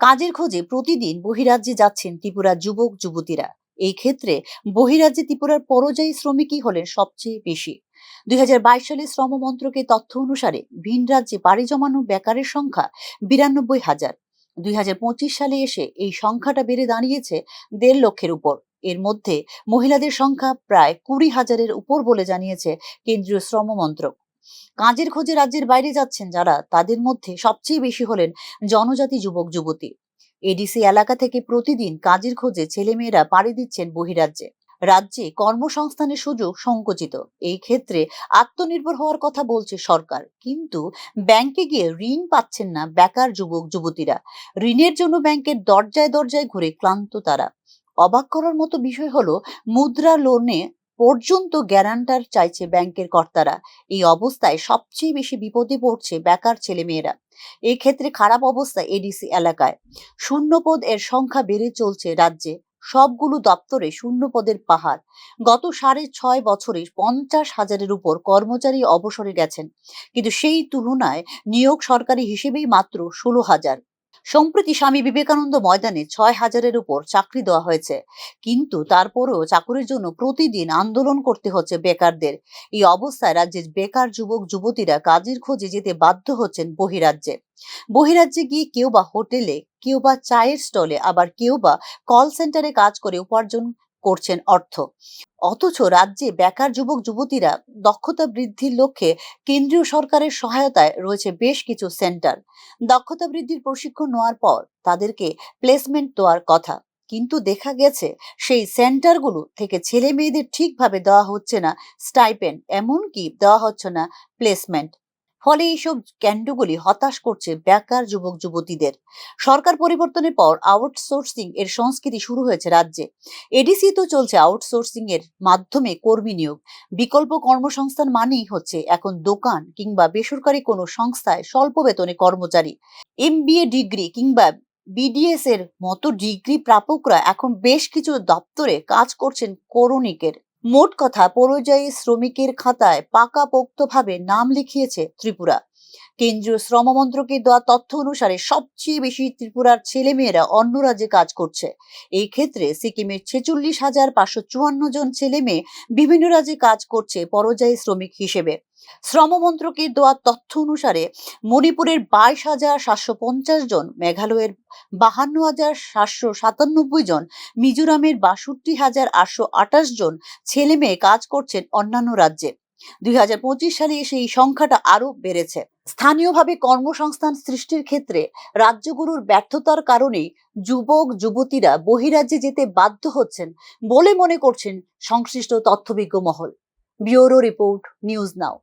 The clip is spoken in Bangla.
কাজের খোঁজে প্রতিদিন বহিরাজ্যে যাচ্ছেন ত্রিপুরার যুবক, যুবতীরা। এই ক্ষেত্রে বহিরাজ্যে ত্রিপুরার পরযায়ী শ্রমিকই হলেন সবচেয়ে বেশি। দুই সালে শ্রম মন্ত্রকের তথ্য অনুসারে ভিন রাজ্যে পাড়ি জমানো বেকারের সংখ্যা বিরানব্বই হাজার। দুই সালে এসে এই সংখ্যাটা বেড়ে দাঁড়িয়েছে দেড় লক্ষের উপর। এর মধ্যে মহিলাদের সংখ্যা প্রায় কুড়ি হাজারের উপর বলে জানিয়েছে কেন্দ্রীয় শ্রম মন্ত্রক। কাজের খোঁজে রাজ্যের বাইরে যাচ্ছেন যারা, তাদের মধ্যে সবচেয়ে বেশি হলেন জনজাতি যুবক যুবতী। এডিসি এলাকা থেকে প্রতিদিন কাজের খোঁজে ছেলেমেয়েরা পাড়ি দিচ্ছেন বহিরাজ্যে। রাজ্যে কর্মসংস্থানের সুযোগ সংকুচিত। এই ক্ষেত্রে আত্মনির্ভর হওয়ার কথা বলছে সরকার। কিন্তু ব্যাংকে গিয়ে ঋণ পাচ্ছেন না বেকার যুবক যুবতীরা। ঋণের জন্য ব্যাংকের দরজায় দরজায় ঘুরে ক্লান্ত তারা। অবাক করার মতো বিষয় হলো, মুদ্রা লোনে পর্যন্ত গ্যারান্টার চাইছে ব্যাংকের কর্তারা। এই অবস্থায় সবচেয়ে বেশি বিপদে পড়ছে বেকার ছেলেমেয়েরা। এই ক্ষেত্রে খারাপ অবস্থা এডিসি এলাকায়। শূন্যপদ এর সংখ্যা বেড়ে চলছে রাজ্যে। সবগুলো দপ্তরে শূন্য পদের পাহাড়। গত সাড়ে ছয় বছরে পঞ্চাশ হাজারের উপর কর্মচারী অবসরে গেছেন। কিন্তু সেই তুলনায় নিয়োগ সরকারি হিসেবেই মাত্র ষোলো হাজার। সম্প্রতি স্বামী বিবেকানন্দ ময়দানে ছয় হাজারের উপর চাকরি দেওয়া হয়েছে। কিন্তু তারপরেও চাকরির জন্য প্রতিদিন আন্দোলন করতে হচ্ছে বেকারদের। এই অবস্থায় রাজ্যের বেকার যুবক, যুবতীরা কাজের খোঁজে যেতে বাধ্য হচ্ছেন বহিরাজ্যে। বহিরাজ্যে গিয়ে কেউ বা হোটেলে, কেউ বা চায়ের স্টলে, আবার কেউ বা কল সেন্টারে কাজ করে উপার্জন করছেন অর্থ। অথচ রাজ্যে বেকার যুবক, যুবতীরা দক্ষতা বৃদ্ধির লক্ষ্যে কেন্দ্রীয় সরকারের সহায়তায় রয়েছে বেশ কিছু সেন্টার। দক্ষতা বৃদ্ধির প্রশিক্ষণ নেওয়ার পর তাদেরকে প্লেসমেন্ট দেওয়ার কথা। কিন্তু দেখা গেছে সেই সেন্টারগুলো থেকে ছেলে মেয়েদের ঠিকভাবে দেওয়া হচ্ছে না স্টাইপেন্ড, এমনকি দেওয়া হচ্ছে না প্লেসমেন্ট। ফলে এইসব কেন্দ্রগুলি হতাশ করছে বেকার যুবক যুবতীদের। সরকার পরিবর্তনের পর আউটসোর্সিং এর সংস্কৃতি শুরু হয়েছে রাজ্যে। এডিসি তো চলছে আউটসোর্সিং এর মাধ্যমে কর্মী নিয়োগ। বিকল্প কর্মসংস্থান মানেই হচ্ছে এখন দোকান কিংবা বেসরকারি কোনো সংস্থায় স্বল্প বেতনে কর্মচারী। এমবিএ ডিগ্রি কিংবা বিডিএস এর মতো ডিগ্রি প্রাপকরা এখন বেশ কিছু দপ্তরে কাজ করছেন করণিকের। মোট কথা, পরিযায়ী শ্রমিকের খাতায় পাকাপোক্তভাবে নাম লিখিয়েছে ত্রিপুরা। কেন্দ্রীয় শ্রম মন্ত্রকের দেওয়া তথ্য অনুসারে সবচেয়ে বেশি ত্রিপুরার ছেলে মেয়েরা অন্য রাজ্যে কাজ করছে। এই ক্ষেত্রে সিকিমের ছেচল্লিশ হাজার পাঁচশো চুয়ান্ন জন ছেলে মেয়ে বিভিন্ন রাজ্যে কাজ করছে পরযায়ী শ্রমিক হিসেবে। শ্রম মন্ত্রকের দেওয়া তথ্য অনুসারে মণিপুরের বাইশ হাজার সাতশো পঞ্চাশ জন, মেঘালয়ের বাহান্ন হাজার সাতশো সাতানব্বই জন, মিজোরামের বাষট্টি হাজার আটশো আঠাশ জন ছেলে মেয়ে কাজ করছেন অন্যান্য রাজ্যে। দুই হাজার পঁচিশ সালে এসে এই সংখ্যাটা আরও বেড়েছে। স্থানীয়ভাবে কর্মসংস্থান সৃষ্টির ক্ষেত্রে রাজ্যগুলোর ব্যর্থতার কারণে যুবক, যুবতীরা বহিরাজ্যে যেতে বাধ্য হচ্ছেন বলে মনে করছেন সংশ্লিষ্ট তথ্যবিজ্ঞ মহল। Bureau report, news now.